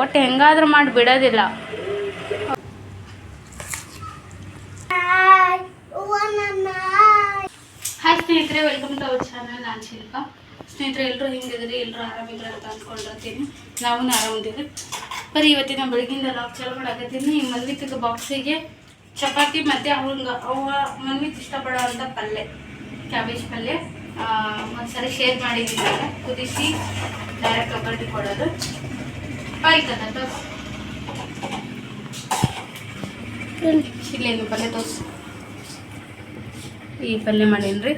ಒಟ್ಟು ಹೆಂಗಾದ್ರೂ ಮಾಡಿ ಬಿಡೋದಿಲ್ಲ. ಹಾಯ್ ಸ್ನೇಹಿತರೆ ವೆಲ್ಕಮ್ ಟು ಅವರ್ ಚಾನಲ್ ನಾನು ಶಿಲ್ಪ. ಸ್ನೇಹಿತರೆ ಎಲ್ಲರೂ ಹೆಂಗಿದ್ರಿ ಎಲ್ಲರೂ ಆರಾಮಿದ್ರು ಅಂತ ಅಂದ್ಕೊಂಡಿರ್ತೀನಿ ನಾವು ಆರಾಮಿದ್ದೀವಿ. ಬರೀ ಇವತ್ತಿನ ಬೆಳಗಿಂದ ಲಾಕ್ ಚಾಲು ಮಾಡಾಕತ್ತೀನಿ. ಮನ್ವಿತಿಗೆ ಬಾಕ್ಸಿಗೆ ಚಪಾತಿ ಮತ್ತು ಅವಂಗ. ಅವ ಮನ್ವಿತ್ ಇಷ್ಟಪಡೋ ಅಂಥ ಪಲ್ಯ ಕ್ಯಾಬೇಜ್ ಪಲ್ಯ ಒಂದ್ಸರಿ ಶೇರ್ ಮಾಡಿದ್ದೀನಿ ಕುದಿಸಿ ಡೈರೆಕ್ಟ್ ಒಗ್ಗರಣೆ ಕೊಡೋದು. ಆಯ್ತದ ಇಲ್ಲೇನು ಪಲ್ಯ ತೋಸ್ ಈ ಪಲ್ಯ ಮಾಡೇನ್ರಿ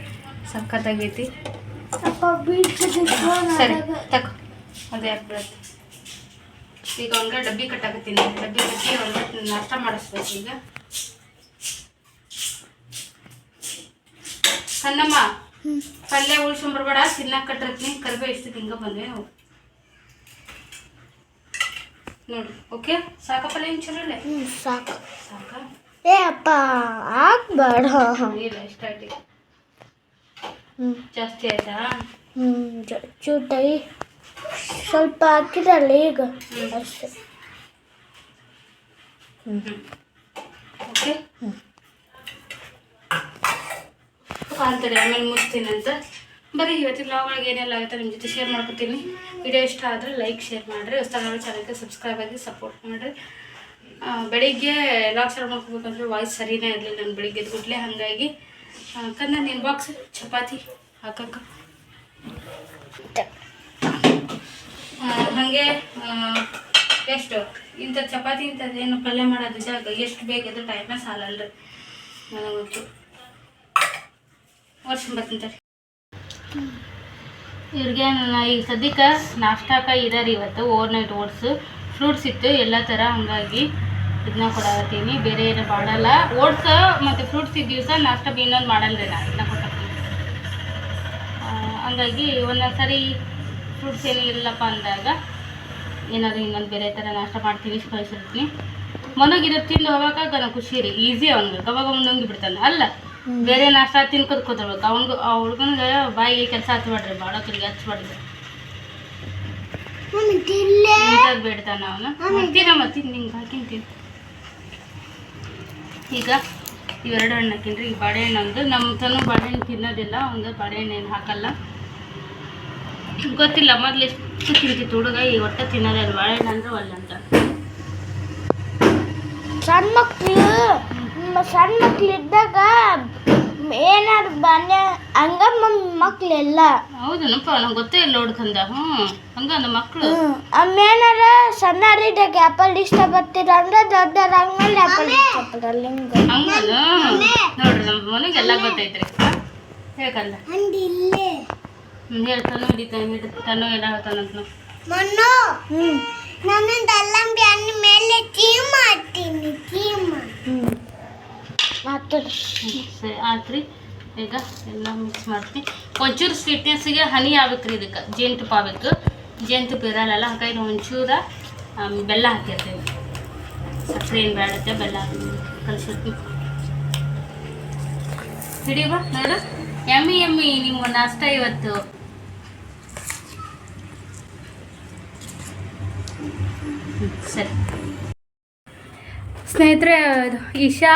ಸಖತ್ತಾಗೈತಿ ಸರಿ ತಗೋ ಅದೇ ಆಗ್ಬಿಡತ್ತೆ ಈಗ ಒಂದ ಡಬ್ಬಿ ಕಟ್ಟಾಕತ್ತೀನಿ ಡಬ್ಬಿ ಕಟ್ಟಿ ಒಂದ ನಾಷ್ಟ ಮಾಡಿಸ್ಬೇಕು ಈಗ ಸಣ್ಣಮ್ಮ ಪಲ್ಯ ಉಳ್ಸ್ಕೊಂಬರ್ಬೇಡ ತಿನ್ನಕ್ಕೆ ಕಟ್ಟಿರ್ತೀನಿ ಕರಿಬೇವು ಇಷ್ಟು ಹಿಂಗೆ ಬಂದ್ವಿ ನಾವು ನೋಡಿ ಓಕೆ ಸಾಕ ಪಲ್ಯ ಏನು ಚಲೋ ಇಲ್ಲ ಹ್ಞೂ ಸಾಕು. ಸಾಕಾ? ಏ ಅಪ್ಪ ಹಾಕ್ಬೇಡ ಇಲ್ಲ ಇಷ್ಟ ಆಯ್ತು ಹ್ಞೂ ಜಾಸ್ತಿ ಆಯ್ತಾ? ಹ್ಞೂ ಚೂಟೈ ಸ್ವಲ್ಪ ಹಾಕಿರಲ್ಲ ಈಗ. ಅಷ್ಟೇ. ಹ್ಞೂ ಓಕೆ ಅಂತಾರೆ ಆಮೇಲೆ ಮುಗಿಸ್ತೀನಿ ಅಂತ. ಬರೀ ಇವತ್ತಿನ ಲಾಗ್ ಒಳಗೆ ಏನೆಲ್ಲ ಆಗುತ್ತೆ ನಿಮ್ಮ ಜೊತೆ ಶೇರ್ ಮಾಡ್ಕೊತೀನಿ. ವಿಡಿಯೋ ಇಷ್ಟ ಆದರೆ ಲೈಕ್ ಶೇರ್ ಮಾಡಿರಿ. ಹೊಸ್ದಾಗಿ ಚಾನಲ್ಗೆ ಸಬ್ಸ್ಕ್ರೈಬ್ ಆಗಿ ಸಪೋರ್ಟ್ ಮಾಡಿರಿ. ಬೆಳಿಗ್ಗೆ ಲಾಗ್ ಶೇರ್ ಮಾಡ್ಕೋಬೇಕಂದ್ರೆ ವಾಯ್ಸ್ ಸರಿನೇ ಇರಲಿಲ್ಲ. ನಾನು ಬೆಳಿಗ್ಗೆ ಎದ್ಬಿಟ್ಲೆ ಹಾಗಾಗಿ ಕಂದ ನಿನ್ನ ಬಾಕ್ಸ್ ಚಪಾತಿ ಹಾಕಕ್ಕೆ. ಹಾಗೆ ಎಷ್ಟು? ಇಂಥ ಚಪಾತಿ ಇಂಥದ್ದು ಏನು ಪಲ್ಯ ಮಾಡೋದಿದ್ದಾಗ ಎಷ್ಟು ಬೇಗ ಅದು ಟೈಮೇ ಸಾಲಲ್ರಿ. ನನಗೆ ಗೊತ್ತು. ವರ್ಷ ಬರ್ತೀನಿ ಇವ್ರಿಗೆ ಈಗ ಸದ್ಯಕ್ಕೆ ನಾಷ್ಟಾಕ ಇದಾರೆ ಇವತ್ತು ಓವರ್ ನೈಟ್ ಓಟ್ಸು ಫ್ರೂಟ್ಸ್ ಇತ್ತು, ಎಲ್ಲ ಥರ ಹಂಗಾಗಿ ಇದನ್ನ ಕೊಡಾಕತ್ತೀನಿ. ಬೇರೆ ಏನು ಮಾಡಲ್ಲ. ಓಟ್ಸ್ ಮತ್ತು ಫ್ರೂಟ್ಸ್ ಇದ್ದ ದಿವಸ ನಾಷ್ಟ ಇನ್ನೊಂದು ಮಾಡಲ್ಲ ರೀ ನಾನು ಇದನ್ನ ಕೊಟ್ಟಾಕ್ತೀನಿ ಹಂಗಾಗಿ ಒಂದೊಂದು ಸರಿ ಫ್ರೂಟ್ಸ್ ಏನೂ ಇಲ್ಲಪ್ಪ ಅಂದಾಗ ಏನಾದರೂ ಇನ್ನೊಂದು ಬೇರೆ ಥರ ನಾಷ್ಟ ಮಾಡ್ತೀನಿ ಕಳಿಸಿರ್ತೀನಿ ಮನೋಗಿರೋ ತಿಂದು ಹೋಗಾಕ ಖುಷಿ ರೀ. ಈಸಿ ಅವ್ನಿಗೆ ಅವಾಗ ಮುನ್ನೊಂಗಿ ಬಿಡ್ತಾನೆ. ಅಲ್ಲ ಬೇರೆ ನಾಷ್ಟ ತಿನ್ಕೋದ್ ಕೂತಿರ್ಬೇಕು. ಅವ್ನಿಗೂ ಆ ಹುಡ್ಗನ್ಗೆ ಬಾಯಿಗೆ ಕೆಲಸ ಹಚ್ಬೇಡ್ರಿ ಭಾಳ ತಿರ್ಗಿ ಹಚ್ಬೇಡ್ರಿ ಇಂಥದ್ದು ಬೇಡ್ತಾನ ಅವನು. ತಿನ್ನಮ್ಮ ತಿನ್ ನಿಂಗೆ ಹಾಕಿಂತೀನಿ ಈಗ ಇವೆರಡು ಹಣ್ಣು ಹಾಕಿನ್ರಿ. ಈ ಬಾಳೆಹಣ್ಣು ಅಂದ್ರೆ ನಮ್ಮ ತನು ಬಾಳೆಹಣ್ಣು ತಿನ್ನೋದಿಲ್ಲ ಅವ್ನಿಗೆ ಬಾಳೆಹಣ್ಣು ಏನು ಹಾಕಲ್ಲ. ಗೊತ್ತಿಲ್ಲ ಮೊದ್ಲು ಎಷ್ಟು ತಿಂತಿತ್ತು ಹುಡುಗ? ಈ ಒಟ್ಟೆ ತಿನ್ನೋದೇ ಬಾಳೆಹಣ್ಣು ಅಂದ್ರೆ ಒಳ್ಳೆ ಅಂತ. ಸಣ್ಣ ಮಕ್ಳು. ಮ್, ಸಣ್ಣ ಮಕ್ಕಳಿದ್ದಾಗ ಇದ್ದಾಗ ಏನಾದ್ರು ಬಾನ್ಯ ಹಂಗ ಮಕ್ಳೆಲ್ಲ. ಹೌದನಪ್ಪ ನಂಗೆ ಗೊತ್ತೇ ಇಲ್ಲ ನೋಡ್ಕಂದ ಹ್ಞೂ ಹಂಗ ನಮ್ಮ ಮಕ್ಕಳು ಅಮ್ಮೇನಾರ ಸಣ್ಣರಿದ್ದಾಗ ಆ್ಯಪಲ್ ಇಷ್ಟಪಡ್ತೀರ ಅಂದ್ರೆ ದೊಡ್ಡರಂಗಲ್ಲಿ ಆ್ಯಪಲ್ ಇಷ್ಟಪಡಲ್ಲ ಹಿಂಗೆ ಹಂಗಲ್ಲ. ನೋಡ್ರಿ ನಮ್ಮ ಮನೆಗೆ ಎಲ್ಲ ಗೊತ್ತೈತ್ರಿ. ಹಂಗೆ ಇಲ್ಲೇ. ಹ್ಞೂ ಹೇಳ್ತಾನು ಹಿಡಿತಾನೆ ಹಿಡಿತಾನು ಎಲ್ಲ ಹೇಳ್ತಾನಂತ ಮಣ್ಣು. ಹ್ಞೂ ನಾನು ಅಲ್ಲಂಬಿ ಅನ್ನ ಮೇಲೆ ಚೀಮ್ ಮಾಡ್ತೀನಿ ಚೀಮ್. ಹ್ಞೂ ಸರಿ, ಆತ್ರಿ. ಈಗ ಎಲ್ಲ ಮಿಕ್ಸ್ ಮಾಡ್ತೀನಿ ಒಂಚೂರು ಸ್ವೀಟ್ನೆಸ್ಸಿಗೆ ಹನಿ ಆಗ್ಬೇಕು ರೀ ಇದಕ್ಕೆ. ಜೇನುತುಪ್ಪ ಆಗ್ಬೇಕು. ಜೇನುತುಪ್ಪ ಇರಲ್ಲ ಹಾಗಾಗಿ ಒಂಚೂರ ಬೆಲ್ಲ ಹಾಕಿರ್ತೀನಿ ಸಕ್ಕರೆ ಏನು ಬೇಡತ್ತೆ ಬೆಲ್ಲ ಕಲಿಸಿರ್ತೀನಿ ಹಿಡಿಯುವ ನೋಡು. ಎಮ್ಮಿ ಎಮ್ಮಿ ನಿಮ್ಮ ನಾಷ್ಟ ಇವತ್ತು. ಸರಿ. ಸ್ನೇಹಿತರೆ ಇಶಾ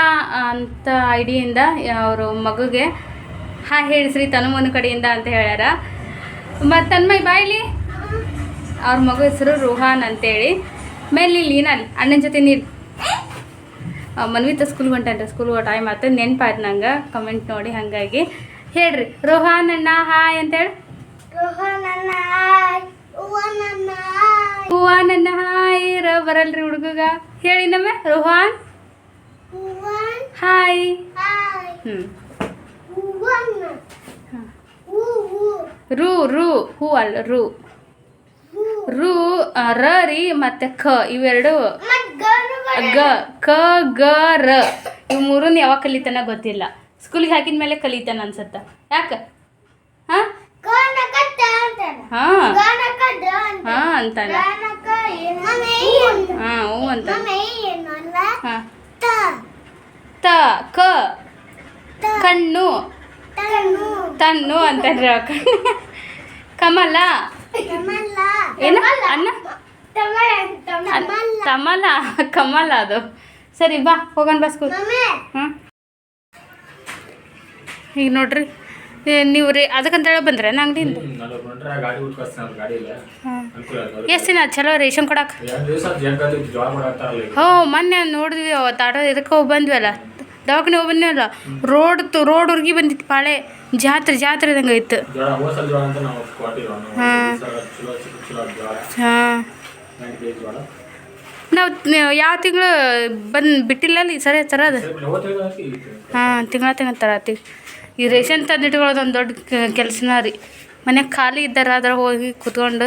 ಅಂತ ಐಡಿಯಿಂದ ಡಿಯಿಂದ ಅವರು ಮಗುಗೆ ಹಾ ಹೇಳಿಸ್ರಿ ತನುಮನ ಕಡೆಯಿಂದ ಅಂತ ಹೇಳ್ಯಾರ. ಮತ್ತು ತನ್ಮೈ ಬಾಯ್ಲಿ ಅವ್ರ ಮಗು ಹೆಸರು ರೋಹಾನ್ ಅಂತೇಳಿ. ಮೇಲೆ ನೀನಲ್ಲಿ ಅಣ್ಣನ ಜೊತೆ ನೀರು. ಮನ್ವಿತ ಸ್ಕೂಲ್ಗೆ ಸ್ಕೂಲ್ ಸ್ಕೂಲ್ಗೆ ಟೈಮ್ ಆಯ್ತು ನೆನ್ಪಾಯ್ತು ನಂಗೆ ಕಮೆಂಟ್ ನೋಡಿ ಹಾಗಾಗಿ. ಹೇಳ್ರಿ ರೋಹಾನ್ ಅಣ್ಣ ಹಾಯ್ ಅಂತೇಳಿ ಅಣ್ಣ ಹಾಯ್. ಹೂವನನ್ನ ಹಾಯ್. ಹಾಯ್ ರ ಬರಲ್ರಿ ಹುಡುಗಗ. ಹೇಳಿ ನಮ್ಮೆ ರೋಹಾನ್. ಹಾಯ್. ರೂ ಹ್ಞೂ ರು ರು ಹೂ ಅಲ್ಲ ರು. ರು. ರ ರೀ ಮತ್ತೆ ಖ ಇವೆರಡು ಗ ಕ ಗ ರ. ಇವು ಮೂರನ್ನ ಯಾವಾಗ ಕಲಿತಾನ ಗೊತ್ತಿಲ್ಲ. ಸ್ಕೂಲಿಗೆ ಹಾಕಿದ ಮೇಲೆ ಕಲಿತಾನ ಅನ್ಸತ್ತ. ಯಾಕ? ಹಾ. ಹಾ ಅಂತಾನ. ಹಾ ಹ್ಞೂ ಅಂತ ತ. ತ. ಕ. ಕಣ್ಣು. ತಣ್ಣು ಕಣ್ಣು. ಕಮಲ. ಕಮಲ. ಏನು? ಅನ್ನ? ತಮಲ. ತಮಲ. ಕಮಲ ಅದು. ಸರಿ ಬಾ ಹೋಗೋಣ ಬಸ್ ಹ್ಞೂ ಮಮ್ಮಿ. ಹಾಂ ಈಗ ನೋಡ್ರಿ. ನೀವು ರೀ ಅದಕ್ಕಂತೇಳಿ ಬಂದ್ರೆ? ಅಂಗಡಿಯಿಂದ ಇಲ್ಲ. ಹಾಂ. ಎಷ್ಟು ದಿನ ಚಲೋ ರೇಷನ್ ಕೊಡಕ್ಕೆ ಹ್ಞೂ ಮೊನ್ನೆ ನೋಡಿದ್ವಿ ಅವತ್ತು ಆಟೋ ಇದಕ್ಕೆ ಹೋಗಿ ಬಂದ್ವಲ್ಲ ದವಾಖಾನೆ ಹೋಗಿ ಬಂದ್ವಲ್ಲ ರೋಡ್ ರೋಡ್ ಹುರ್ಗಿ ಬಂದಿತ್ತು ಪಾಳೆ ಜಾತ್ರೆ ಜಾತ್ರೆ ಇದಂಗೆ ಇತ್ತು. ಹಾಂ. ಹಾಂ. ನಾವು ಯಾವ ತಿಂಗಳು ಬಂದು ಬಿಟ್ಟಿಲ್ಲ ಅಲ್ಲಿ ಸರಿ ತರೋದು ಅದು. ಹಾಂ ತಿಂಗಳ ತಿಂಗಳ ತರತಿ ಈ ರೇಷನ್ ತಂದಿಟ್ಕೊಳ್ಳೋದು ಒಂದು ದೊಡ್ಡ ಕೆಲಸನ ರೀ. ಮನ್ಯಾಗ ಖಾಲಿ ಇದ್ದಾರೆ ಅದ್ರ ಹೋಗಿ ಕುತ್ಕೊಂಡು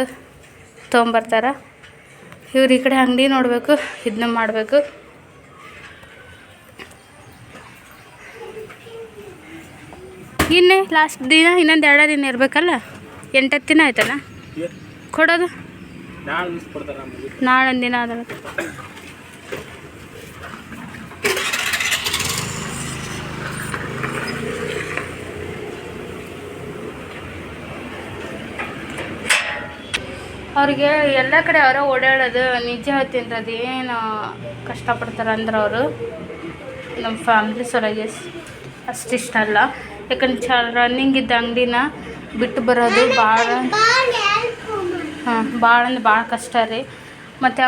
ತೊಗೊಂಬರ್ತಾರ. ಇವ್ರು ಈ ಕಡೆ ಅಂಗಡಿ ನೋಡಬೇಕು ಇದನ್ನ ಮಾಡಬೇಕು. ಇನ್ನೇ ಲಾಸ್ಟ್ ದಿನ ಇನ್ನೊಂದು ಎರಡು ದಿನ ಇರಬೇಕಲ್ಲ? ಎಂಟತ್ತು ದಿನ ಆಯ್ತಲ್ಲ? ಕೊಡೋದು? ನಾಳೆ ಒಂದು ದಿನ ಅದ ಅವ್ರಿಗೆ ಎಲ್ಲ ಕಡೆ ಅವರೇ ಓಡಾಡೋದು, ನಿಜ ಹೇಳ್ತೀನಿ ಏನು ಕಷ್ಟಪಡ್ತಾರೆ ಅಂದ್ರೆ ಅವರು. ನಮ್ಮ ಫ್ಯಾಮ್ಲಿ ಸಲುವಾಗಿ ಅಷ್ಟಿಷ್ಟ ಅಲ್ಲ. ಯಾಕಂದ್ರೆ ಚ ರನ್ನಿಂಗ್ ಇದ್ದ ಅಂಗಡಿನ ಬಿಟ್ಟು ಬರೋದು ಭಾಳ, ಹಾಂ, ಭಾಳ ಅಂದ್ರೆ ಭಾಳ ಕಷ್ಟ ರೀ. ಮತ್ತು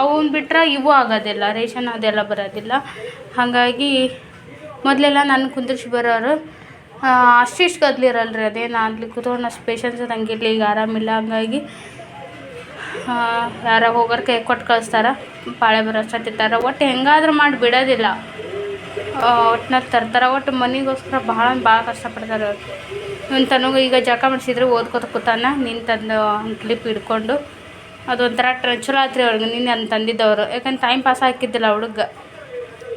ಅವನ್ನ ಬಿಟ್ರೆ ಇವು ಆಗೋದಿಲ್ಲ, ರೇಷನ್ ಅದೆಲ್ಲ ಬರೋದಿಲ್ಲ. ಹಾಗಾಗಿ ಮೊದಲೆಲ್ಲ ನನ್ನ ಕುಂದಿರ್ಸಿ ಬರೋರು ಅಷ್ಟಿಷ್ಟು ಗದ್ಲಿರಲ್ಲ ರೀ ನಾನು ಅಲ್ಲಿ ಕೂತ್ಕೊಂಡು ಅಷ್ಟು ಪೇಷನ್ಸ್ ಇರಂಗಿಲ್ಲ ಈಗ ಆರಾಮಿಲ್ಲ, ಹಂಗಾಗಿ ಯಾರ ಹೋಗೋರು ಕೈ ಕೊಟ್ಟು ಕಳಿಸ್ತಾರ. ಪಾಳೆ ಬರೋ ಒಟ್ಟು ಹೆಂಗಾದ್ರೂ ಮಾಡಿ ಬಿಡೋದಿಲ್ಲ. ಒಟ್ಟಿನಲ್ಲಿ ತರ್ತಾರೆ. ಒಟ್ಟು ಮನೆಗೋಸ್ಕರ ಭಾಳ ಭಾಳ ಕಷ್ಟಪಡ್ತಾರೆ ಅವ್ರು. ಇವ್ನು ತನಗ ಈಗ ಜಳಕ ಮಾಡಿಸಿದ್ರೆ ಓದ್ಕೋತ ಕೂತಾನ. ನೀನು ತಂದು ಕ್ಲಿಪ್ ಹಿಡ್ಕೊಂಡು. ಅದೊಂಥರ ಟ್ರ ಚಲೋ ಆತ್ರಿ ಅವ್ರಿಗೆ. ನೀನು ಅಂತ ತಂದಿದ್ದವರು. ಯಾಕಂದ್ರೆ ಟೈಮ್ ಪಾಸ್ ಹಾಕಿದ್ದಿಲ್ಲ ಹುಡುಗ.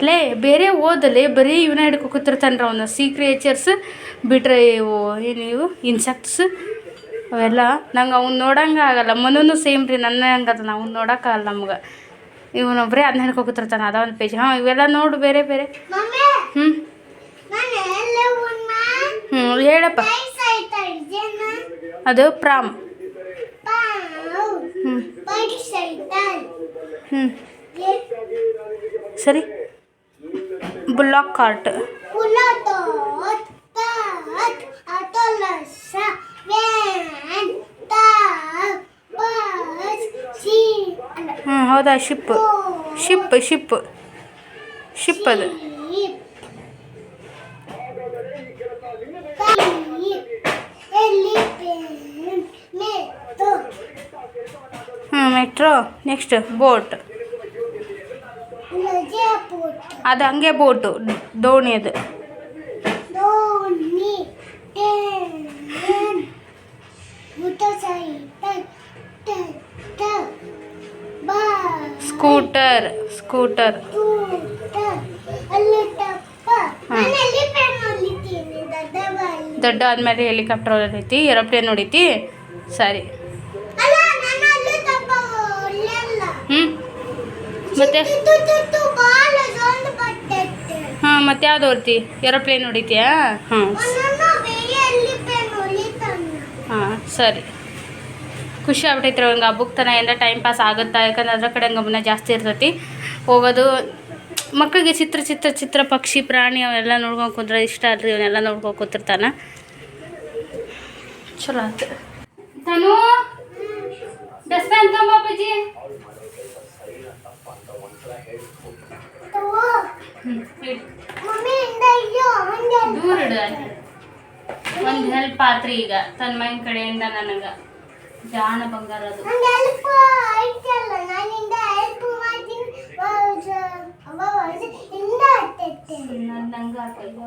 ಲೇ, ಬೇರೆ ಓದಲೆ ಬರೀ ಇವನ್ನ ಹಿಡ್ಕೊ ಕೂತಿರ್ತಾನೆ ಅವನು. ಸೀಕ್ರೇಚರ್ಸ್ ಬಿಟ್ರೆ ಇವು ಏನು ಇವು? ಇನ್ಸೆಕ್ಟ್ಸ್ ಅವೆಲ್ಲ ನಂಗೆ ಅವ್ನು ನೋಡಂಗೆ ಆಗಲ್ಲ. ಮನೂ ಸೇಮ್ ರೀ ನನ್ನ ಹಂಗದ ಅವ್ನ ನೋಡೋಕ್ಕಾಗಲ್ಲ ನಮ್ಗೆ. ಇವನೊಬ್ಬರೇ ಅದನ್ನ ಹಿಡ್ಕೊ ಕೂತಿರ್ತಾನೆ. ಅದ ಒಂದು ಪೇಜ್ ಹಾಂ ಇವೆಲ್ಲ ನೋಡು ಬೇರೆ ಬೇರೆ. ಹ್ಞೂ ಹ್ಞೂ ಹೇಳಪ್ಪ. ಅದು ಪ್ರಾಮ್. ಹ್ಞೂ ಹ್ಞೂ ಸರಿ. Block cart ಉಲದೋತ್ tat atolasa van ತಾವ್ ಬಸ್ ಸಿ ಅಲ್ಲ ಹ್ಞೂ ಹೌದಾ ಶಿಪ್ ಶಿಪ್ ಶಿಪ್ ಶಿಪ್ ಅದು Jeep. Jeep. Elephant. Metro. ಹ್ಞೂ ಮೆಟ್ರೋ ನೆಕ್ಸ್ಟ್ ಬೋಟ್ Lajaput. ಅದು ಹಂಗೆ ಬೋಟು ದೋಣಿ ಅದು Doni. Scooter scooter. ದೊಡ್ಡ ಆದ್ಮೇಲೆ ಹೆಲಿಕಾಪ್ಟರ್ ಹೊಡಿತಿ ಏರೋಪ್ಲೇನ್ ಹೊಡಿತಿ. ಸರಿ. ಹ್ಞೂ ಮತ್ತೆ? ಹಾಂ ಮತ್ತೆ ಯಾವ್ದು ಹೊಡ್ತಿ? ಏರೋಪ್ಲೇನ್ ಹೊಡಿತೀಯಾ? ಹಾಂ ಹಾಂ ಸರಿ. ಖುಷಿ ಆಗ್ಬಿಟ್ಟೈತ್ರಿ ಅವ್ನಿಗೆ ಹಬ್ಬಕ್ಕೆ ತನ ಏನಾರ ಟೈಮ್ ಪಾಸ್ ಆಗುತ್ತಾ? ಯಾಕಂದ್ರೆ ಅದ್ರ ಕಡೆ ಗಮನ ಜಾಸ್ತಿ ಇರ್ತೈತಿ. ಹೋಗೋದು ಮಕ್ಕಳಿಗೆ ಚಿತ್ರ ಚಿತ್ರ ಚಿತ್ರ ಪಕ್ಷಿ ಪ್ರಾಣಿ ಅವೆಲ್ಲ ನೋಡ್ಕೊಂಡು ಕುಂದ್ರೆ ಇಷ್ಟ ಅಲ್ರಿ ಅವನ್ನೆಲ್ಲ ನೋಡ್ಕೊಂಡು ಕೂತಿರ್ತಾನೆ. ಚಲೋ ಆಯ್ತು ತನು ಡಸ್ಟ್ಬಿನ್ ದೂರ ಇಡು. ಒಂದು ಹೆಲ್ಪ್ ಆತ್ರಿ ಈಗ ತನ್ನ ಮೈನ್ ಕಡೆಯಿಂದ ನನಗೆ. ಜಾಣ ಬಂಗಾರ ಅದು. ನಂಗೆ ಹಾಕಲ್ಲ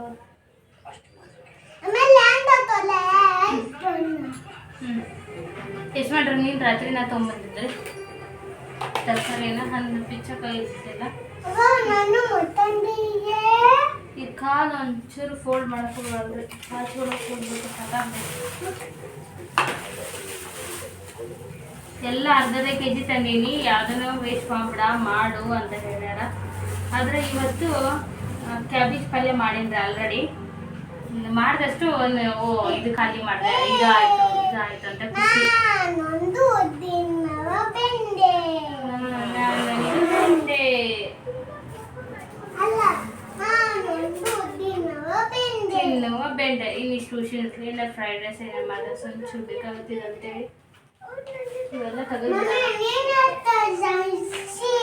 ಎಷ್ಟು ಮಾಡ್ರಿ ನೀನು? ರಾತ್ರಿ ನಾ ತೊಗೊಂಬಂದಿದ್ರಿ ತರಕಾರಿನ ಹಣ್ಣು ಪಿಚ್ಚ ಮುತ್ತಂದಿಗೆ. ಈ ಕಾಲು ಒಂಚೂರು ಫೋಲ್ಡ್ ಮಾಡ್ಕೊಬಾರ್ದು ಕಾಲು ಫೋಲ್ಡ್ ಸಾಕಾಗ್ಬೇಕು ಎಲ್ಲ ಅರ್ಧದ ಕೆ ಜಿ ತಂದೀನಿ ಯಾವುದನ್ನು ವೇಸ್ಟ್ ಮಾಡ್ಬಿಡ ಮಾಡು ಅಂತ ಹೇಳ್ಯಾರ. ಆದರೆ ಇವತ್ತು ಕ್ಯಾಬೇಜ್ ಪಲ್ಯ ಮಾಡಿದ್ರೆ ಆಲ್ರೆಡಿ ಮಾಡಿದಷ್ಟು ಒಂದು ಓ ಇದು ಖಾಲಿ ಮಾಡಿದೆ ಇದಾಯಿತು ಇದಾಯಿತು ಅಂತ ಖುಷಿ. ಬೆಂಡೆ. ಇನ್ನಿಷ್ಟು ಇಲ್ಲ ಫ್ರೈಡ್ ರೈಸ್ ಏನಾರು ಮಾಡಿದ್ರೆ ಸ್ವಲ್ಪ ಬೇಕಾಗುತ್ತಿದೆ ಅಂತೇಳಿ. ಇವೆಲ್ಲ ತೆಗೆದು ಮಮ್ಮಿ ನೀನತ್ತ ಜಾಯಿಸಿ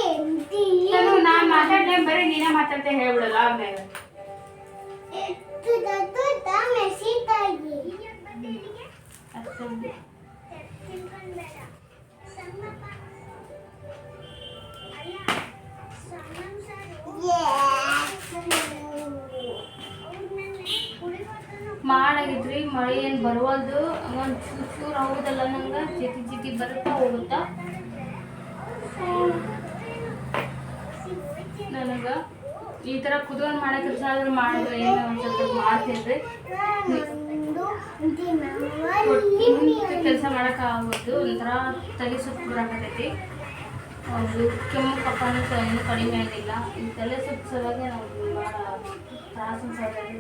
ನಾನು ನಾ ಮಾತಾಡ್ಲೆ ಬರೀ ನೀನೇ ಮಾತಾಡ್ತಾ ಹೇಳ್ಬಿಡಲ್ಲ ಆಮೇಲೆ ತುದ ಮಾಡಾಗಿದ್ರಿ, ಮಳೆ ಏನು ಬರುವಲ್ದು? ಒಂದು ಚೂರು ಚೂರು ಹೋಗುದಲ್ಲ ನಂಗೆ. ಜಿಟಿ ಜಿಟಿ ಬರುತ್ತಾ ಹೋಗುತ್ತಾ? ನನಗೆ ಈ ಥರ ಕುತ್ಕೊಂಡು ಮಾಡಕ್ಕೆ ಆದ್ರೆ ಮಾಡಿದ್ರೆ ಏನು ಒಂದು ಸ್ವಲ್ಪ ಮಾಡ್ತಿದ್ರಿ ಕೆಲಸ ಮಾಡೋಕ್ಕಾಗೋದು ಒಂಥರ ತಲೆ ಸುತ್ತು ಬರಕತ್ತೈತಿ ಒಂದು ಕೆಮ್ಮು ಕಪ್ಪನೂ ಏನು ಕಡಿಮೆ ಆಗಿಲ್ಲ. ಈ ತಲೆ ಸುತ್ತು ಸಲುವಾಗಿ ನಾವು ಭಾಳ ತ್ರಾಸ ಅನ್ಸೋದ್ರಿ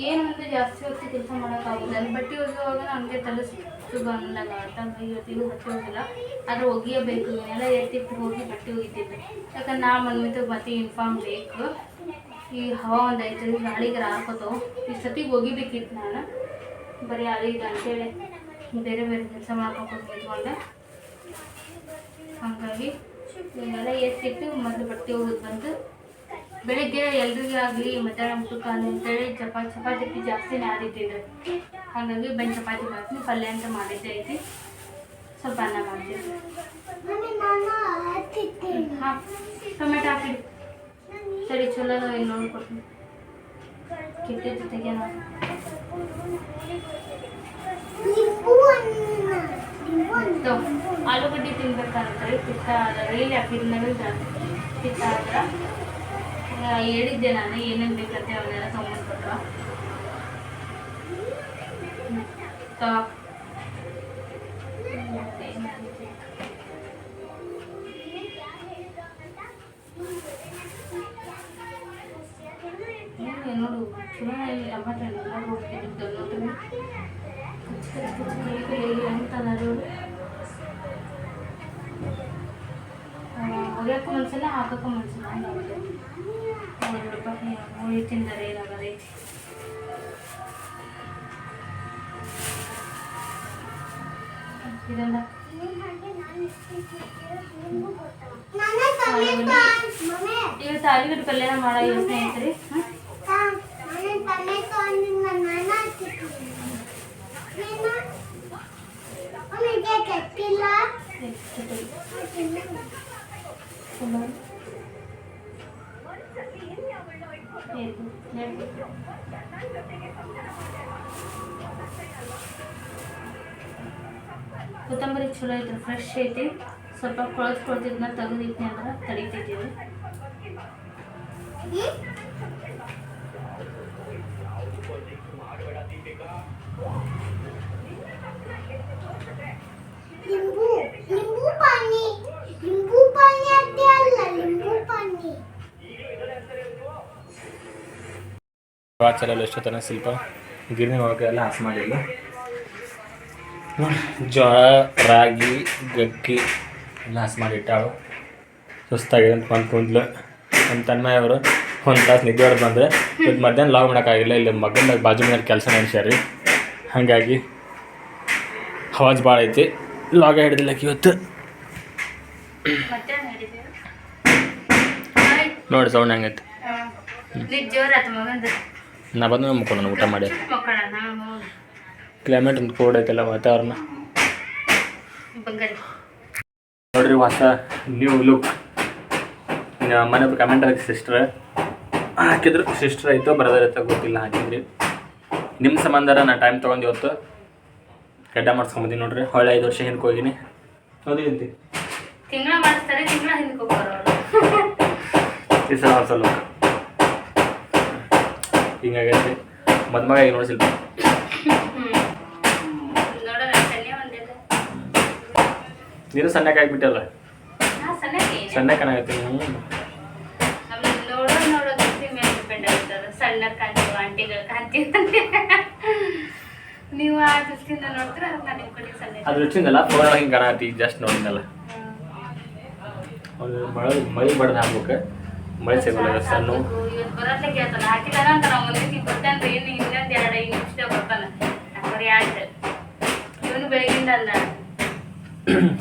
ಏನು ಅಂದ್ರೆ ಜಾಸ್ತಿ ಹೊತ್ತು ಕೆಲಸ ಮಾಡೋಕ್ಕಾಗೋದಿಲ್ಲ ನನ್ನ ಬಟ್ಟೆ ಒಗೆಯುವಾಗ ನನಗೆ ತಲೆ ಸುತ್ತು ಬಂದಾಗ ಅಂತ ಇವತ್ತಿಗೂ ಬಟ್ಟೆ ಹೋಗಿಲ್ಲ ಆದ್ರೆ ಒಗಿಯಬೇಕು ಎಲ್ಲ ಎತ್ತಿಟ್ಟು ಹೋಗಿ ಬಟ್ಟೆ ಒಗಿತಿದ್ದೆ ಯಾಕಂದ್ರೆ ನಾ ಮನ್ಮಿತ ಮತ್ತೆ ಇನ್ಫಾರ್ಮ್ ಬೇಕು. ಈ ಹವಾ ಒಂದು ಐತೆ ಗಾಳಿಗೆ ಹಾಕೋತಾವ ಈ ಸತಿ ಒಗಿಬೇಕಿತ್ತು ನಾನು. ಬರೀ ಅಲ್ಲಿಗೆ ಅಂತೇಳಿ ಬೇರೆ ಬೇರೆ ಕೆಲಸ ಮಾಡ್ಕೊಂಡು ನಿಂತ್ಕೊಂಡೆ. ಹಾಗಾಗಿ ಇವನ್ನೆಲ್ಲ ಎತ್ತಿಟ್ಟು ಮೊದಲು ಬಟ್ಟೆ ಹೋಗೋದು ಬಂದು ಬೆಳಿಗ್ಗೆ ಎಲ್ಲರಿಗೂ ಆಗಲಿ, ಮಧ್ಯಾಹ್ನ ಊಟಕ್ಕೆ ಅಂತೇಳಿ ಚಪಾತಿ ಚಪಾತಿ ಜಾಸ್ತಿ ನಾದಿಟ್ಟಿದ್ದೆ ಹಾಗಾಗಿ ಬಂದು ಚಪಾತಿ ಮಾಡ್ತೀನಿ ಪಲ್ಯ ಅಂತ ಮಾಡಿದ್ದೆ ಐತಿ. ಸ್ವಲ್ಪ ಅನ್ನ ಮಾಡ್ತೀನಿ. ಹಾಂ, ಟೊಮೆಟೊ ಹಾಕಿಡಿ ಸರಿ, ಚಲೋ ಏನು ನೋಡ್ಕೊಡ್ತೀನಿ ಕೆಟ್ಟಿದ್ದು ಜೊತೆಗೆ ಆಲೂಗಡ್ಡೆ ತಿನ್ಬೇಕಂದ್ರೆ ಪಿತ್ತ ಆದ್ರೆ, ಇಲ್ಲಿ ಹಾಕಿದ್ಮೇಲೆ ಪಿತ್ತ ಆದ್ರೆ. ಹೇಳಿದ್ದೆ ನಾನು, ಏನೇನು ಬೇಕಂತೆ ಅವನ್ನೆಲ್ಲ ತೊಗೊಂಡ್ಕೊಟ್ರ ನೋಡು ಚಲೋ ಟಮಾಟೆ ಎಲ್ಲ ಹೋಗ್ತಿದ್ದು ನೋಡ್ರಿ ಒಗ್ಯಕ್ಕೂ ಮನ್ಸಿಲ್ಲ ಹಾಕಕ್ಕೂ ಮನ್ಸಿಲ್ಲ ಹಂಗಾಗುತ್ತೆ ಮೂರು ರೂಪಾಯಿ ಮೂರು ತಿಂದರೆ ಏನಾಗದೈತಿ ಇದನ್ನ ನನ್ನ ಟೊಮೆಟೊ ಮಮ್ಮಿ ಇವತ್ತು ಆಲೂಗಡ್ಡೆ ಪಲ್ಯನ ಮಾಡೋ ಯೋಚನೆ ಐತ್ರಿ ಹ್ಮ್? ಕೊತ್ತಂಬರಿ ಚಲೋ ಐತ್ರಿ ಫ್ರೆಶ್ ಐತಿ. ಸ್ವಲ್ಪ ಕೊಳಸ್ಕೊಳ್ತಿದ್ನ ತೆಗೆದಿಟ್ನಿ ಅಂದ್ರೆ ತಡಿತೈತಿವಿ ಲಿಂಬು ಲಿಂಬು ಪಾನಿ ಲಿಂಬು ಪಾನಿ ಅಲ್ಲ, ಲಿಂಬು ಪಾನಿ. ವಾಚಲ್ಲ ತನಕ ಸ್ವಲ್ಪ ಗಿರಣಿ ಒಳಗೆ ಎಲ್ಲ ಹಾಸು ಮಾಡಿಲ್ಲ ಜೋಳ ರಾಗಿ ಗಕ್ಕಿ ಎಲ್ಲ ಹಸಿ ಮಾಡಿಟ್ಟಾಳು ಸುಸ್ತಾಗಿದೆ ಅಂತ ಬಂದು ಕುಂದ್ಲು. ನಮ್ಮ ತನ್ಮಯ ಅವರು ಒಂದು ತಾಸು ನಿದ್ದೆ ಹೊಡೆದು ಬಂದರೆ ಇದು ಮಧ್ಯಾಹ್ನ ಲಾಗ್ ಮಾಡೋಕ್ಕಾಗಿಲ್ಲ ಇಲ್ಲಿ ಮಗನ ಬಾಜು ಮನೆಯಲ್ಲಿ ಕೆಲಸ ನಡೆಸ್ಯಾರಿ ಹಾಗಾಗಿ ಹವಾಜ್ ಭಾಳ ಐತಿ. ಲಾಗ ಹಿಡಿದಿಲ್ಲ ಇವತ್ತು. ನೋಡಿ ಸೌಂಡ್ ಹೆಂಗೈತಿ. ನಾ ಬಂದು ಮುಕ್ಕೊಂಡು ಊಟ ಮಾಡಿ. ಕ್ಲೈಮೇಟ್ ಒಂದು ಕೋಡ್ ಐತಲ್ಲ ವಾತಾವರಣ. ಬಂಗಾರಿ. ನೋಡ್ರಿ ಹೊಸ ನ್ಯೂ ಲುಕ್ ಮನೆ ಕಮೆಂಟ್ ಹಾಕಿ ಸಿಸ್ಟ್ರ ಹಾಕಿದ್ರು. ಸಿಸ್ಟರ್ ಆಯಿತು ಬ್ರದರ್ ಆಯ್ತು ಗೊತ್ತಿಲ್ಲ ಹಾಕಿದ್ರಿ. ನಿಮ್ಮ ಸಂಬಂಧರ ನಾನು ಟೈಮ್ ತೊಗೊಂಡು ಇವತ್ತು ಗಡ್ಡ ಮಾಡ್ಸ್ಕೊಂಬಂದಿನಿ ನೋಡ್ರಿ. ಹೊಳೆ ಐದು ವರ್ಷ ಹಿಂದಕ್ಕೆ ಹೋಗಿನಿ. ಹೌದು ಅಂತಿ? ತಿಂಗಳ ಮಾಡಿಸ್ತಾರೆ ತಿಂಗಳ ಹಿಂದಕ್ಕೆ ಹೋಗ್ತಾರೆ ಅವರು. ಈ ಸಲ ಹೊಸ ಲುಕ್ ಹಿಂಗಾಗೈತಿ ಮದ್ಮಗ ಈಗ ನೋಡಿ ಸ್ವಲ್ಪ ನೀನು ಸಣ್ಣಕ್ಕೆ ಆಗಿಬಿಟ್ಟಲ್ಲ? ಸಣ್ಣಕ್ಕೆ? ಆಗ್ತದೆ ಸಣ್ಣ ಕಾಂತೀವಿ ಆಂಟಿಗಳು ಕಾಂತೀವಿ ನೀವು ಆ ದೃಷ್ಟಿಯಿಂದ ನೋಡ್ತೀರ ನಾನು ನಿಮ್ಮ ಕಡೆ ಸಣ್ಣ ಅದು ಫೋನ್ ಹಿಂಗೆ ಜಸ್ಟ್ ನೋಡಿದ್ನಲ್ಲ. ಮಳೆ ಮಳೆ ಬಡ್ದು ಹಾಕ್ಬೇಕು. ಮಳೆ ಸಿಗಲ್ಲ ಸಣ್ಣ ಇವತ್ತು ಬರತ್ಲೆ ಕೇಳ್ತಾನ. ಹಾಕಿದಾನ ಅಂತ ನಾವು ಮುಂದಕ್ಕೆ ಬರ್ತಾನ್ರಿ ಇನ್ನು ಇನ್ನೊಂದು ಎರಡು ಐದು ನಿಮಿಷದಾಗ ಬರ್ತಾನ. ಬರೀ ಆಯ್ತು. ಇವನು ಬೆಳಗಿಂದ ಅಲ್ಲ.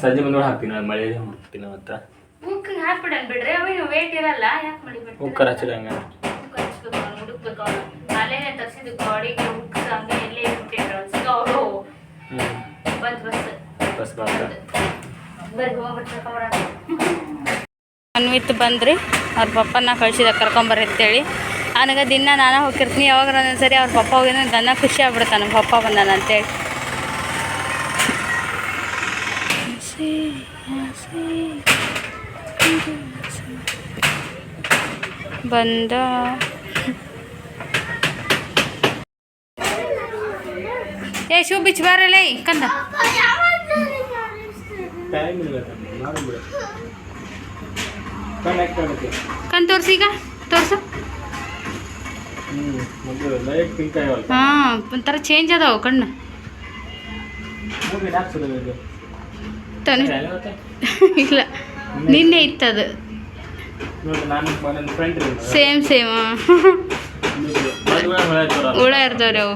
ಸಂಜೆ ಮುಂದೆ ಹಾಕ್ತೀನಿ ಮಳೆ ಹಾಕ್ತೀನಿ ಅಂತ ಉಕ್ಕಿಗೆ ಹಾಕ್ಬಿಡನ್ ಬಿಡ್ರಿ. ಅವ ವೇಟ್ ಇರಲ್ಲ ಯಾಕೆ ಮಾಡಿ ಉಕ್ಕರ್ ಹಚ್ಚಿದಂಗ ಹುಡುಕ್ಬೇಕು ಅವನು. ಅಲ್ಲೇನೆ ತರಿಸಿದ್ದು ಗಾಡಿಗೆ ಉಕ್ಸ್ ಹಂಗೆ ಎಲ್ಲೇ ಇಟ್ಟಿದ್ರು ಅನ್ಸುತ್ತೆ ಅವರು ಹ್ಞೂ ಬಂದ್ ಬಸ್. ಬಸ್ ಬಂದ. ಬರ್ರಿ ಹೋಗ್ಬಿಟ್ರೆ ಅನ್ವಿತ್ ಬಂದ್ರಿ ಅವ್ರ ಪಪ್ಪನ ಕಳ್ಸಿದ ಕರ್ಕೊಂಬರ್ರಿ ಅಂತೇಳಿ ನನಗೆ ದಿನ ನಾನು ಹೋಗಿರ್ತೀನಿ ಯಾವಾಗ ಒಂದೊಂದ್ಸರಿ ಅವ್ರ ಪಪ್ಪ ಹೋಗಿದ್ರೆ ನನ್ನ ಖುಷಿ ಆಗ್ಬಿಡುತ್ತೆ ನಮ್ಮ ಪಪ್ಪ ಬಂದಾನ ಅಂತೇಳಿ ಬಂದ. ಏ ಶೂ ಬಿಚ್ಚ ಬಾರಲ್ಲ ಕಂದ ಟೈಮ್ ಕನೆಕ್ಟ್ ಆಗುತ್ತೆ. ಕಣ್ ತೋರ್ಸಿ ಈಗ ತೋರ್ಸು. ಹಾಂ ಒಂಥರ ಚೇಂಜ್ ಅದಾವ ಕಣ್ಣು? ಇಲ್ಲ ನಿನ್ನೆ ಇತ್ತದು. ಸೇಮ್ ಸೇಮ್ ಹುಳ ಇರ್ತಾವ್ರಿ ಅವು.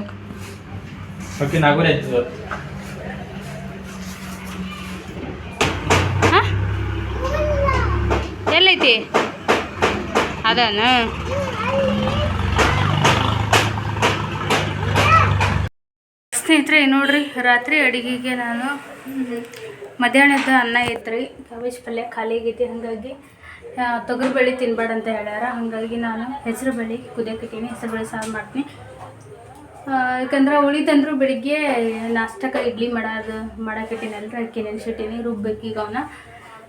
ಎಲ್ಲೈತಿ? ಅದಾನ? ಸ್ನೇಹಿತರೆ, ನೋಡ್ರಿ, ರಾತ್ರಿ ಅಡಿಗೆಗೆ ನಾನು ಮಧ್ಯಾಹ್ನದ ಅನ್ನ ಐತ್ರಿ ಕಬೇಜ್ ಪಲ್ಯ ಖಾಲಿ ಆಗೈತಿ, ಹಾಗಾಗಿ ತೊಗರಿ ಬೇಳೆ ತಿನ್ಬೇಡ ಅಂತ ಹೇಳ್ಯಾರ. ಹಾಗಾಗಿ ನಾನು ಹೆಸರು ಬೇಳೆ ಕುದಿಯಕತ್ತೀನಿ, ಹೆಸರು ಬೇಳೆ ಸಾರು ಮಾಡ್ತೀನಿ. ಯಾಕಂದ್ರೆ ಉಳಿತಂದ್ರು ಬೆಳಿಗ್ಗೆ ನಾಷ್ಟಕ್ಕೆ ಇಡ್ಲಿ ಮಾಡೋದು ಮಾಡಾಕತ್ತೀನಲ್ರಿ ಅಕ್ಕಿ ನೆನ್ಸಿಟ್ಟಿನಿ ರುಬ್ಬೇಕು ಈಗ ಅವನ್ನ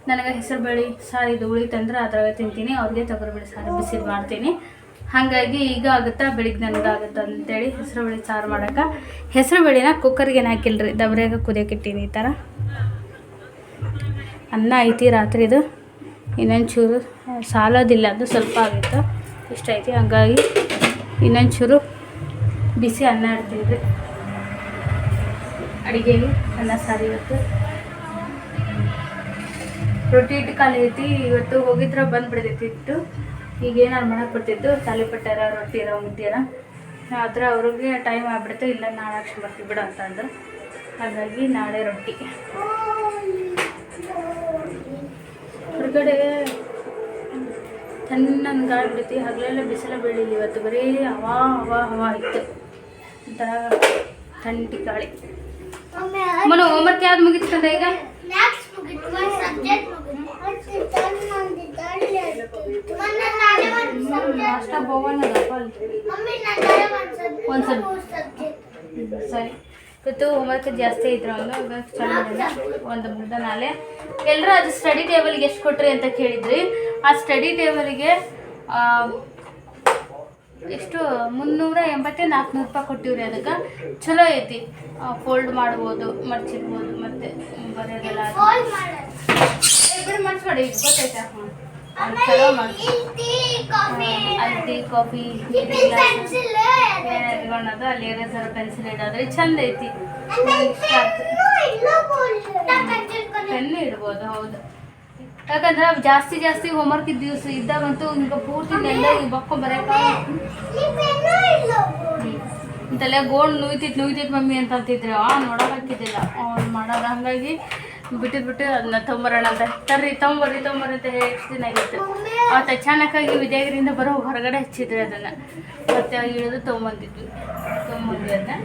ನನಗೆ ಹೆಸರು ಬೇಳೆ ಸಾರು ಇದು ಉಳಿತಂದ್ರೆ ಅದ್ರಾಗ ತಿಂತೀನಿ, ಅವ್ರಿಗೆ ತೊಗರಿಬೇಳೆ ಸಾರು ಬಿಸಿ ಮಾಡ್ತೀನಿ. ಹಾಗಾಗಿ ಈಗ ಆಗುತ್ತಾ? ಬೆಳಿಗ್ಗೆ ನನಗೆ ಆಗುತ್ತೆ ಅಂತೇಳಿ ಹೆಸರು ಬೇಳೆ ಸಾರು ಮಾಡೋಕೆ ಹೆಸರು ಬೇಳೆನ ಕುಕ್ಕರ್ಗೆ ಏನು ಹಾಕಿಲ್ರಿ? ಕುದಿಯೋಕೆ ಇಟ್ಟೀನಿ ಈ ಥರ. ಅನ್ನ ಐತಿ ರಾತ್ರಿದು. ಇನ್ನೊಂದು ಚೂರು ಸಾಲೋದಿಲ್ಲ, ಅದು ಸ್ವಲ್ಪ ಆಗುತ್ತೆ. ಇಷ್ಟ ಐತಿ. ಹಂಗಾಗಿ ಇನ್ನೊಂಚೂರು ಬಿಸಿ ಅನ್ನ ಇಡ್ತೀವಿ ರೀ. ಅಡುಗೆಗೆ ಅನ್ನ ಸಾರು ಇವತ್ತು. ರೊಟ್ಟಿ ಹಿಟ್ಟು ಖಾಲಿ ಐತಿ, ಇವತ್ತು ಹೋಗಿದ್ರೆ ಬಂದ್ಬಿಡ್ತೈತಿತ್ತು ಈಗ ಏನಾರು ಮಾಡಕ್ಕೆ ಬರ್ತಿತ್ತು ತಾಲಿಪಟ್ಟಾರ ರೊಟ್ಟಿರ ಮುದ್ದಿರ ಆದ್ರೆ ಅವ್ರಿಗೆ ಟೈಮ್ ಆಗ್ಬಿಡ್ತು, ಇಲ್ಲ ನಾಳೆ ಅಕ್ಷ ಬರ್ತೀವಿ ಬಿಡು ಅಂತ ಹಾಗಾಗಿ ನಾಳೆ ರೊಟ್ಟಿ. ಹೊರಗಡೆ ತಣ್ಣನ ಗಾಳಿ ಬಿಡ್ತಿ, ಹಗಲೆಲ್ಲ ಬಿಸಿಲ ಬೆಳೀಲಿ ಇವತ್ತು, ಬರೀ ಹವಾ ಹವಾ ಹವಾ ಇತ್ತು. ಒಂಥರ ಥಂಡಿ ಗಾಳಿ. ಮನು ಹೋಮ್ವರ್ಕ್ ಯಾವ್ದು ಮುಗಿತದ ಈಗ? ನೆಕ್ಸ್ಟ್ ಮುಗಿತು ಒಂದು ಸಬ್ಜೆಕ್ಟ್ ಮುಗಿತು. ದಾಳಿ ಆಯ್ತು ಮೊನ್ನೆ ನಾಳೆ ಒಂದು ಸಬ್ಜೆಕ್ಟ್ ಅಷ್ಟ ಬೋಗಣ್ಣ ಮಮ್ಮಿ ನಾಳೆ ಒಂದು ಸಬ್ಜೆಕ್ಟ್ ಸರಿ. ಇವತ್ತು ಹೋಮ್ವರ್ಕ್ ಜಾಸ್ತಿ ಐತ್ರ ಒಂದು ಇವಾಗ ಮಾಡಿಲ್ಲ ಒಂದು ಮುಗ್ದ ನಾಳೆ. ಎಲ್ಲರೂ ಅದು ಸ್ಟಡಿ ಟೇಬಲ್ಗೆ ಎಷ್ಟು ಕೊಟ್ರಿ ಅಂತ ಕೇಳಿದ್ರಿ. ಆ ಸ್ಟಡಿ ಟೇಬಲ್ಗೆ ಎಷ್ಟು ಮುನ್ನೂರ ಎಂಬತ್ತೆ ನಾಲ್ಕುನೂರು ರೂಪಾಯಿ ಕೊಟ್ಟಿವ್ರಿ ಅದಕ್ಕೆ. ಚಲೋ ಐತಿ. ಫೋಲ್ಡ್ ಮಾಡ್ಬೋದು ಮಡ್ಚಿರ್ಬೋದು ಮತ್ತೆ ಬರೋದೆಲ್ಲ ಇಬ್ಬರು ಮಡ್ಸ್ಬೇಡಿ ಗೊತ್ತೈತೆ ಚಲೋ ಮಾಡಿ ಅಲ್ಲಿ ಕಾಫಿ ಇಟ್ಕೊಳ್ಳೋದು ಅಲ್ಲಿ ಎರೇಸರ್ ಪೆನ್ಸಿಲ್ ಇಡಾದ್ರೆ ಚಂದ ಐತಿ. ಪೆನ್ ಇಡ್ಬೋದು ಹೌದು. ಯಾಕಂದ್ರೆ ಜಾಸ್ತಿ ಜಾಸ್ತಿ ಹೋಮ್ವರ್ಕ್ ವರ್ಕ್ ದಿವಸ ಇದ್ದಾಗಂತೂ ಈಗ ಪೂರ್ತಿ ನೆಲ್ಲ ಬಕ್ಕೊಂಡ್ ಬರಕ ಇಂತೆಲ್ಲ ಗೋಲ್ಡ್ ನುಯ್ತಿತ್ ನುಯ್ತಿತ್ ಮಮ್ಮಿ ಅಂತ ಅಂತಿದ್ರೆ. ಆ ನೋಡಕ್ ಹಾಕಿದ್ದಿಲ್ಲ ಅವ್ನು ಮಾಡೋದ ಹಂಗಾಗಿ ಬಿಟ್ಟಿದ್ ಬಿಟ್ಟು ಅದನ್ನ ತೊಂಬರೋಣ ಅಂತ ತರ್ರಿ ತೊಂಬರ್ರಿ ತೊಂಬರ್ರಿ ಅಂತ ಹೇಳಿ ಎಷ್ಟು ದಿನ ಆಗಿತ್ತು. ಅವತ್ತು ಅಚಾನಕ್ಕಾಗಿ ವಿದ್ಯಾಗಿರಿಯಿಂದ ಬರೋ ಹೊರಗಡೆ ಹಚ್ಚಿದ್ರಿ ಅದನ್ನ. ಮತ್ತೆ ಇಳಿದು ತೊಗೊಂಬಂದಿದ್ವಿ ತೊಗೊಂಬಂದ್ವಿ ಅದನ್ನ.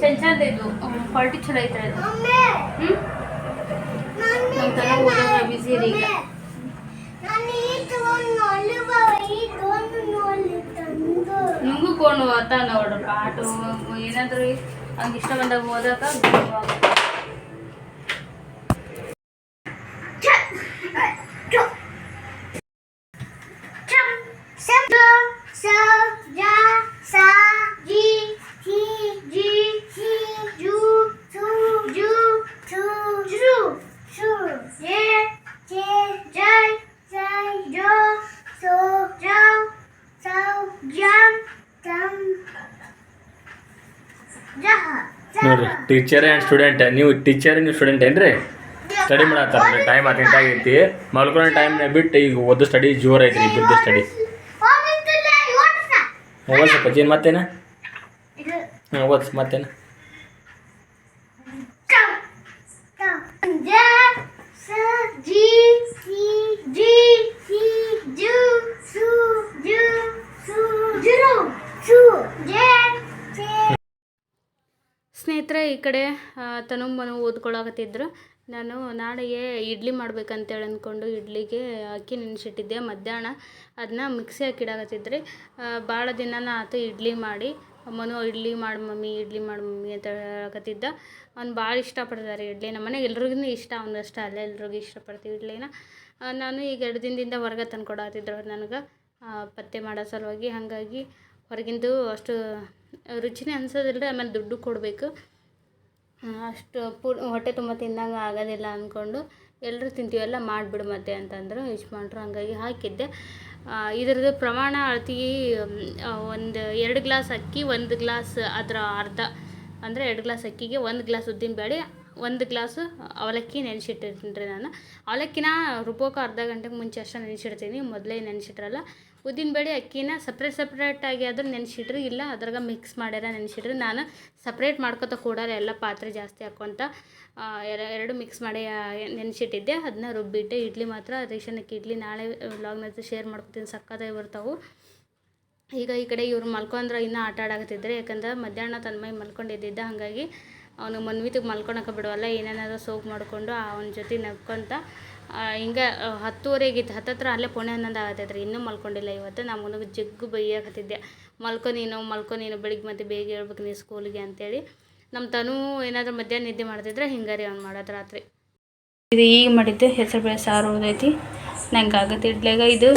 ಚಂದ ಚಂದ ಇದ್ವು ಕ್ವಾಲಿಟಿ ಚಲೋ ಐತ್ರಿ ಅದು. ಹ್ಞೂ ನಾನು ಒಂಥರ ಓದೋದ್ರ ಬಿಸಿ ರೀ ಈಗ ನಾನು ಈ ತಗೊಂಡು ಅಲ್ಲಿವ ಈ ತಗೊಂಡು ನೋಡಿ ತಂದು ನಿಮಗೂ ಕೊಂಡು ಅಂತ ನೋಡ್ರಪ್ಪ ಆಟೋ ಏನಾದರೂ ಹಂಗೆ ಇಷ್ಟ ಬಂದಾಗ ಓದಕ್ಕೆ ಟೀಚರ್ ಆ್ಯಂಡ್ ಸ್ಟೂಡೆಂಟ್ ನೀವು ಟೀಚರ್ ನೀವು ಸ್ಟೂಡೆಂಟ್ ಏನು ರೀ ಸ್ಟಡಿ ಮಾಡತ್ತಾರ ಟೈಮ್ ಅಟೆಂಟ್ ಆಗೈತಿ. ಮಲ್ಕೊಳ್ಳೋ ಟೈಮ್ನ ಬಿಟ್ಟು ಈಗ ಓದೋ ಸ್ಟಡಿ ಜೋರು ಐತ್ರಿ ಬಿದ್ದು ಸ್ಟಡಿ ಓದ್ಸಪ್ಪ ಜೀನ್ ಮತ್ತೇನ? ಹಾಂ ಓದ್ಸ ಮತ್ತೇನ? ಕಡೆ ಆ, ತನು ಮನು ಓದ್ಕೊಳಕತ್ತಿದ್ರು. ನಾನು ನಾಳೆಗೆ ಇಡ್ಲಿ ಮಾಡ್ಬೇಕಂತೇಳಿ ಅಂದ್ಕೊಂಡು ಇಡ್ಲಿಗೆ ಅಕ್ಕಿ ನೆನೆಸಿಟ್ಟಿದ್ದೆ ಮಧ್ಯಾಹ್ನ ಅದನ್ನ ಮಿಕ್ಸಿ ಹಾಕಿಡಾಕತ್ತಿದ್ರಿ. ಭಾಳ ದಿನನ ಆತು ಇಡ್ಲಿ ಮಾಡಿ. ಅಮ್ಮನು ಇಡ್ಲಿ ಮಾಡು ಮಮ್ಮಿ ಇಡ್ಲಿ ಮಾಡು ಮಮ್ಮಿ ಅಂತ ಹೇಳಕತ್ತಿದ್ದ. ಅವ್ನು ಭಾಳ ಇಷ್ಟಪಡ್ತಾರೆ ಇಡ್ಲಿ. ನಮ್ಮ ಮನೆಗೆ ಎಲ್ರಿಗೂ ಇಷ್ಟ ಅವನಷ್ಟ ಅಲ್ಲ ಎಲ್ರಿಗೂ ಇಷ್ಟಪಡ್ತೀವಿ ಇಡ್ಲಿನ. ನಾನು ಈಗ ಎರಡು ದಿನದಿಂದ ಹೊರಗೆ ತಂದು ಕೊಡತ್ತಿದ್ರು ನನಗೆ ಪತ್ತೆ ಮಾಡೋ ಸಲುವಾಗಿ. ಹಾಗಾಗಿ ಹೊರಗಿಂದು ಅಷ್ಟು ರುಚಿನೇ ಅನ್ಸೋದಿಲ್ಲ ಆಮೇಲೆ ದುಡ್ಡು ಕೊಡಬೇಕು. ಅಷ್ಟು ಪು ಹೊಟ್ಟೆ ತುಂಬ ತಿಂದಂಗೆ ಆಗೋದಿಲ್ಲ ಅಂದ್ಕೊಂಡು ಎಲ್ಲರೂ ತಿಂತೀವಲ್ಲ ಮಾಡಿಬಿಡು ಮತ್ತೆ ಅಂತಂದರು ಯಜಮಾನ್ರು. ಹಾಗಾಗಿ ಹಾಕಿದ್ದೆ. ಇದ್ರದ್ದು ಪ್ರಮಾಣ ಅಳತಿ ಒಂದು ಎರಡು ಗ್ಲಾಸ್ ಅಕ್ಕಿ, ಒಂದು ಗ್ಲಾಸ್ ಅದರ ಅರ್ಧ, ಅಂದರೆ ಎರಡು ಗ್ಲಾಸ್ ಅಕ್ಕಿಗೆ ಒಂದು ಗ್ಲಾಸ್ ಉದ್ದಿನ ಬೇಳೆ, ಒಂದು ಗ್ಲಾಸು ಅವಲಕ್ಕಿ ನೆನೆಸಿಟ್ಟಿರ್ತೀನಿ ರೀ ನಾನು. ಅವಲಕ್ಕಿನ ರುಬ್ಬೋಕೆ ಅರ್ಧ ಗಂಟೆಗೆ ಮುಂಚೆ ಅಷ್ಟೇ ನೆನೆಸಿಡ್ತೀನಿ, ಮೊದಲೇ ನೆನೆಸಿಟ್ರಲ್ಲ. ಉದ್ದಿನಬೇಳೆ ಅಕ್ಕಿನ ಸಪ್ರೇಟ್ ಸಪ್ರೇಟಾಗಿ ಆದ್ರೆ ನೆನೆಸಿಟ್ರಿ ಇಲ್ಲ, ಅದ್ರಾಗ ಮಿಕ್ಸ್ ಮಾಡ್ಯಾರ ನೆನೆಸಿಟ್ರಿ ನಾನು ಸಪ್ರೇಟ್ ಮಾಡ್ಕೊತ ಕೂಡಲ್ಲ ಎಲ್ಲ ಪಾತ್ರೆ ಜಾಸ್ತಿ ಹಾಕೋಂತ ಎರ- ಎರಡು ಮಿಕ್ಸ್ ಮಾಡಿ ನೆನೆಸಿಟ್ಟಿದ್ದೆ. ಅದನ್ನ ರುಬ್ಬಿಟ್ಟೆ ಇಡ್ಲಿ ಮಾತ್ರ ರೇಷನ್ ಅಕ್ಕಿ ಇಡ್ಲಿ ನಾಳೆ ವ್ಲಾಗ್ನಲ್ಲಿ ಶೇರ್ ಮಾಡ್ಕೊತೀನಿ. ಸಕ್ಕತ್ತಾಗಿ ಬರ್ತಾವೆ. ಈಗ ಈ ಕಡೆ ಇವ್ರು ಮಲ್ಕೊಂಡ್ರೆ, ಇನ್ನೂ ಆಟ ಆಡಾಕತ್ತಿದ್ರೆ. ಯಾಕಂದ್ರೆ ಮಧ್ಯಾಹ್ನ ತನ್ನ ಮೈ ಮಲ್ಕೊಂಡಿದ್ದಿದ್ದ. ಹಾಗಾಗಿ ಅವನು ಮನ್ವಿತಿಗೆ ಮಲ್ಕೊಳಕ್ಕೆ ಬಿಡೋಲ್ಲ ಏನೇನಾದ್ರು ಸೋಪ್ ಮಾಡಿಕೊಂಡು ಅವನ ಜೊತೆ ನಕ್ಕೊಂತ ಹಿಂಗೆ ಹತ್ತುವರೆಗಿತ್ತು ಹತ್ತತ್ರ ಅಲ್ಲೇ ಪುಣೆ ಹನ್ನೊಂದು ರೀ ಇನ್ನೂ ಮಲ್ಕೊಂಡಿಲ್ಲ ಇವತ್ತು. ನಾ ಮುನಗ ಜಗ್ಗು ಬೈಯಕತ್ತಿದ್ದೆ. ಮಲ್ಕೊ ನೀನು ಮಲ್ಕೊ ನೀನು, ಬೆಳಿಗ್ಗೆ ಮತ್ತೆ ಬೇಗ ಹೇಳ್ಬೇಕು ನೀ ಸ್ಕೂಲಿಗೆ ಅಂತೇಳಿ. ನಮ್ಮ ತನು ಏನಾದರೂ ಮಧ್ಯಾಹ್ನ ನಿದ್ದೆ ಮಾಡ್ತಿದ್ರೆ ಹಿಂಗಾರಿ ಅವ್ನು ಮಾಡೋದು ರಾತ್ರಿ. ಇದು ಈಗ ಮಾಡಿದ್ದೆ. ಹೆಸರು ಬೇಳೆ ಸಾರು ಉಳಿದೈತಿ. ನಂಗೆ ಆಗುತ್ತೆ ಇಡ್ಲಿಗೆ ಇದು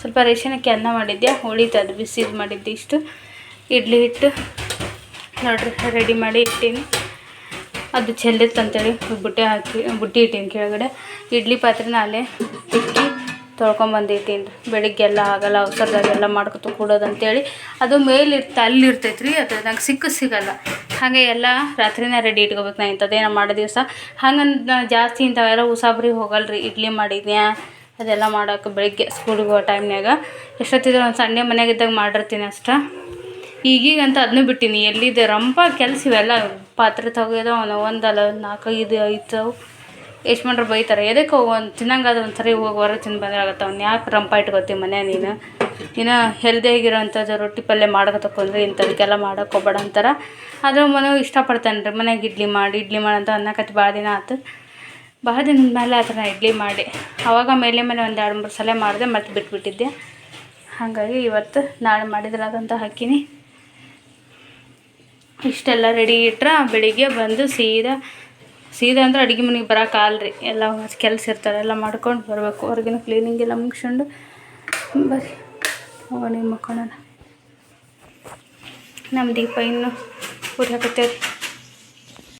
ಸ್ವಲ್ಪ ರೇಷನಕ್ಕೆ ಅನ್ನ ಮಾಡಿದ್ದೆ. ಉಳಿತು ಅದು ಬಿಸಿದು ಮಾಡಿದ್ದೆ ಇಷ್ಟು. ಇಡ್ಲಿ ಹಿಟ್ಟು ನೋಡ್ರಿ ರೆಡಿ ಮಾಡಿ ಇಟ್ಟೀನಿ. ಅದು ಚೆಲ್ಲಿತ್ತು ಅಂತೇಳಿ ಬುಟ್ಟಿ ಹಾಕಿ, ಬುಟ್ಟಿ ಇಟ್ಟೀನಿ ಕೆಳಗಡೆ. ಇಡ್ಲಿ ಪಾತ್ರೆನ ಅಲ್ಲೇ ಇಕ್ಕಿ ಬೆಳಿಗ್ಗೆ ಎಲ್ಲ ಆಗಲ್ಲ, ಅವಸರದಾಗೆಲ್ಲ ಮಾಡ್ಕೊತ ಕೂಡೋದು ಅಂತೇಳಿ. ಅದು ಮೇಲೆ ಇರ್ತ ಅಲ್ಲಿ ಇರ್ತೈತೆ ರೀ ಅದು ನಂಗೆ ಸಿಕ್ಕ ಸಿಗಲ್ಲ. ಹಾಗೆ ಎಲ್ಲ ರಾತ್ರಿನೇ ರೆಡಿ ಇಟ್ಕೋಬೇಕು ನಾ ಇಂಥದ್ದೇನೋ ಮಾಡೋ ದಿವಸ. ಹಂಗಂದು ಜಾಸ್ತಿ ಇಂಥವೆಲ್ಲ ಉಸಾಬ್ರಿ ಹೋಗಲ್ಲ ರೀ ಇಡ್ಲಿ ಮಾಡಿದ್ನ್ಯಾ? ಅದೆಲ್ಲ ಮಾಡೋಕೆ ಬೆಳಿಗ್ಗೆ ಸ್ಕೂಲಿಗೆ ಹೋಗೋ ಟೈಮ್ನಾಗ ಎಷ್ಟೊತ್ತಿದ್ರೆ ಒಂದು ಸಂಡೆ ಮನೆಯಾಗಿದ್ದಾಗ ಮಾಡಿರ್ತೀನಿ ಅಷ್ಟೇ. ಈಗೀಗಂತ ಅದನ್ನೂ ಬಿಟ್ಟೀನಿ. ಎಲ್ಲಿದೆ ರಂಪ, ಕೆಲಸ ಇವೆಲ್ಲ ಪಾತ್ರೆ ತೆಗೆಯೋದು ಒಂದಲ್ಲ ಒಂದು ನಾಲ್ಕೈದು, ಐದು, ಯಜಮಾನ್ರು ಬೈತಾರೆ. ಎದಕ್ಕೆ ಒಂದು ತಿನ್ನಂಗಾದ ಒಂದು ಸರಿ ಹೋಗಿ ಹೊರಗೆ ತಿಂದು ಬಂದಾಗತ್ತೆ ಅವ್ನು. ಯಾಕೆ ರಂಪ ಇಟ್ಕೋತಿ ಮನೆ ನೀನು? ಇನ್ನು ಹೆಲ್ದಿಯಾಗಿರೋಂಥದ್ದು ರೊಟ್ಟಿ ಪಲ್ಯ ಮಾಡ್ಕೊತಕೊಂಡ್ರೆ ಇಂಥದಕ್ಕೆಲ್ಲ ಮಾಡೋಕೆ ಹೋಗ್ಬೇಡ ಅಂತಾರೆ. ಆದ್ರೆ ಮನೆಗೆ ಇಷ್ಟಪಡ್ತಾನೆ ರೀ. ಮನೆಗೆ ಇಡ್ಲಿ ಮಾಡಿ ಇಡ್ಲಿ ಮಾಡಿ ಅಂತ ಅನ್ನಕತ್ತಿ ಭಾಳ ದಿನ ಆಯ್ತು ಭಾಳ ದಿನದ ಮೇಲೆ ಆ ಥರ ಇಡ್ಲಿ ಮಾಡಿ. ಆವಾಗ ಮೇಲೆ ಮೇಲೆ ಒಂದು ಎರಡು ಮೂರು ಸಲ ಮಾಡಿದೆ ಮತ್ತೆ ಬಿಟ್ಬಿಟ್ಟಿದ್ದೆ. ಹಾಗಾಗಿ ಇವತ್ತು ನಾಳೆ ಮಾಡಿದ್ರೆ ಅದಂತ ಹಾಕೀನಿ. ಇಷ್ಟೆಲ್ಲ ರೆಡಿ ಇಟ್ಟರೆ ಬೆಳಿಗ್ಗೆ ಬಂದು ಸೀದಾ ಸೀದಾ ಅಂದ್ರೆ ಅಡುಗೆ ಮನೆಗೆ ಬರೋಕ್ಕಾಗಲ್ರಿ ಎಲ್ಲ ಕೆಲಸ ಇರ್ತಾರೆ, ಎಲ್ಲ ಮಾಡ್ಕೊಂಡು ಬರಬೇಕು. ಹೊರಗಿನ ಕ್ಲೀನಿಂಗ್ ಎಲ್ಲ ಮುಗಿಸ್ಕೊಂಡು ಬರ್ರಿ ಹೋಗೋಣ ಮಕ್ಕೊಳ್ಳೋಣ ನಮ್ಮ ದೀಪ ಇನ್ನು ಉರಿಯಾಕತ್ತೇವ್ರಿ